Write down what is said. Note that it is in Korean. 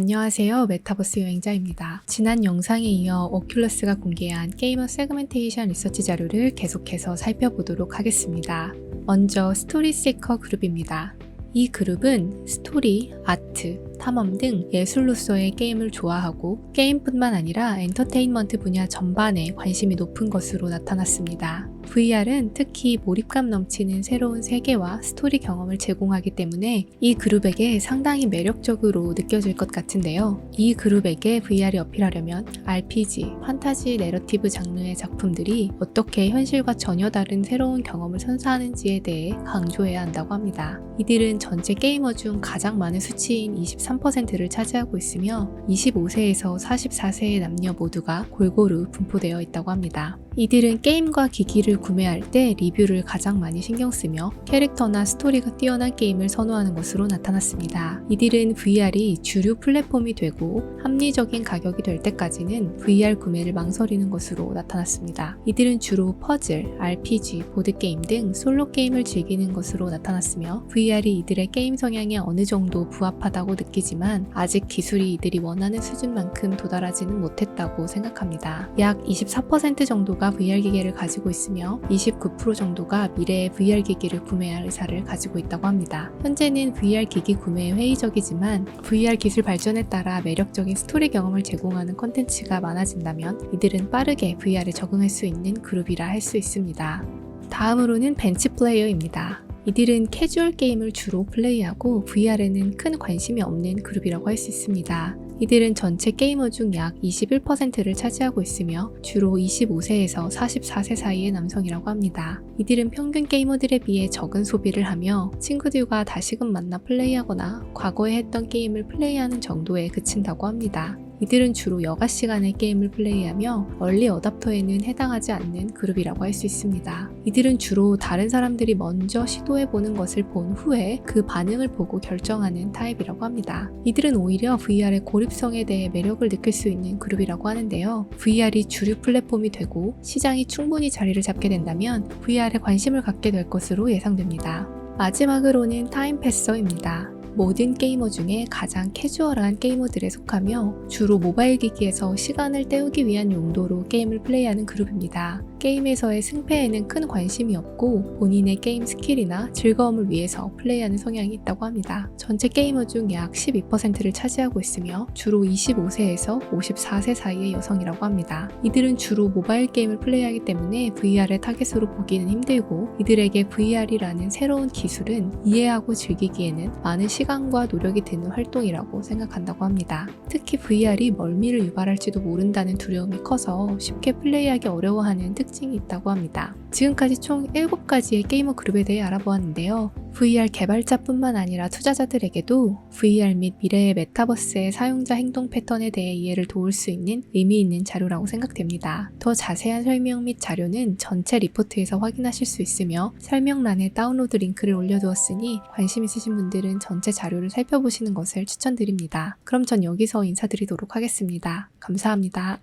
안녕하세요. 메타버스 여행자입니다. 지난 영상에 이어 오큘러스가 공개한 게이머 세그멘테이션 리서치 자료를 계속해서 살펴보도록 하겠습니다. 먼저 스토리 세커 그룹입니다. 이 그룹은 스토리, 아트, 탐험 등 예술로서의 게임을 좋아하고 게임뿐만 아니라 엔터테인먼트 분야 전반에 관심이 높은 것으로 나타났습니다. VR은 특히 몰입감 넘치는 새로운 세계와 스토리 경험을 제공하기 때문에 이 그룹에게 상당히 매력적으로 느껴질 것 같은데요. 이 그룹에게 VR이 어필하려면 RPG, 판타지 내러티브 장르의 작품들이 어떻게 현실과 전혀 다른 새로운 경험을 선사하는지에 대해 강조해야 한다고 합니다. 이들은 전체 게이머 중 가장 많은 수치인 23%를 차지하고 있으며 25세에서 44세의 남녀 모두가 골고루 분포되어 있다고 합니다. 이들은 게임과 기기를 구매할 때 리뷰를 가장 많이 신경 쓰며 캐릭터나 스토리가 뛰어난 게임을 선호하는 것으로 나타났습니다. 이들은 VR이 주류 플랫폼이 되고 합리적인 가격이 될 때까지는 VR 구매를 망설이는 것으로 나타났습니다. 이들은 주로 퍼즐, RPG, 보드게임 등 솔로 게임을 즐기는 것으로 나타났으며 VR이 이들의 게임 성향에 어느 정도 부합하다고 느끼지만 아직 기술이 이들이 원하는 수준만큼 도달하지는 못했다고 생각합니다. 약 24% 정도가 VR 기계를 가지고 있으며 29% 정도가 미래의 VR 기기를 구매할 의사를 가지고 있다고 합니다. 현재는 VR 기기 구매에 회의적이지만 VR 기술 발전에 따라 매력적인 스토리 경험을 제공하는 콘텐츠가 많아진다면 이들은 빠르게 VR에 적응할 수 있는 그룹이라 할 수 있습니다. 다음으로는 벤치 플레이어입니다. 이들은 캐주얼 게임을 주로 플레이하고 VR에는 큰 관심이 없는 그룹이라고 할 수 있습니다. 이들은 전체 게이머 중 약 21%를 차지하고 있으며 주로 25세에서 44세 사이의 남성이라고 합니다. 이들은 평균 게이머들에 비해 적은 소비를 하며 친구들과 다시금 만나 플레이하거나 과거에 했던 게임을 플레이하는 정도에 그친다고 합니다. 이들은 주로 여가 시간에 게임을 플레이하며 얼리 어답터에는 해당하지 않는 그룹이라고 할 수 있습니다. 이들은 주로 다른 사람들이 먼저 시도해보는 것을 본 후에 그 반응을 보고 결정하는 타입이라고 합니다. 이들은 오히려 VR의 고립성에 대해 매력을 느낄 수 있는 그룹이라고 하는데요. VR이 주류 플랫폼이 되고 시장이 충분히 자리를 잡게 된다면 VR에 관심을 갖게 될 것으로 예상됩니다. 마지막으로는 타임패서입니다. 모든 게이머 중에 가장 캐주얼한 게이머들에 속하며 주로 모바일 기기에서 시간을 때우기 위한 용도로 게임을 플레이하는 그룹입니다. 게임에서의 승패에는 큰 관심이 없고 본인의 게임 스킬이나 즐거움을 위해서 플레이하는 성향이 있다고 합니다. 전체 게이머 중 약 12%를 차지하고 있으며 주로 25세에서 54세 사이의 여성이라고 합니다. 이들은 주로 모바일 게임을 플레이하기 때문에 VR의 타겟으로 보기는 힘들고 이들에게 VR이라는 새로운 기술은 이해하고 즐기기에는 많은 시간과 노력이 드는 활동이라고 생각한다고 합니다. 특히 VR이 멀미를 유발할지도 모른다는 두려움이 커서 쉽게 플레이하기 어려워하는 특징이 있다고 합니다. 지금까지 총 7가지의 게이머 그룹에 대해 알아보았는데요. VR 개발자뿐만 아니라 투자자들에게도 VR 및 미래의 메타버스의 사용자 행동 패턴에 대해 이해를 도울 수 있는 의미 있는 자료라고 생각됩니다. 더 자세한 설명 및 자료는 전체 리포트에서 확인하실 수 있으며 설명란에 다운로드 링크를 올려두었으니 관심 있으신 분들은 전체 자료를 살펴보시는 것을 추천드립니다. 그럼 전 여기서 인사드리도록 하겠습니다. 감사합니다.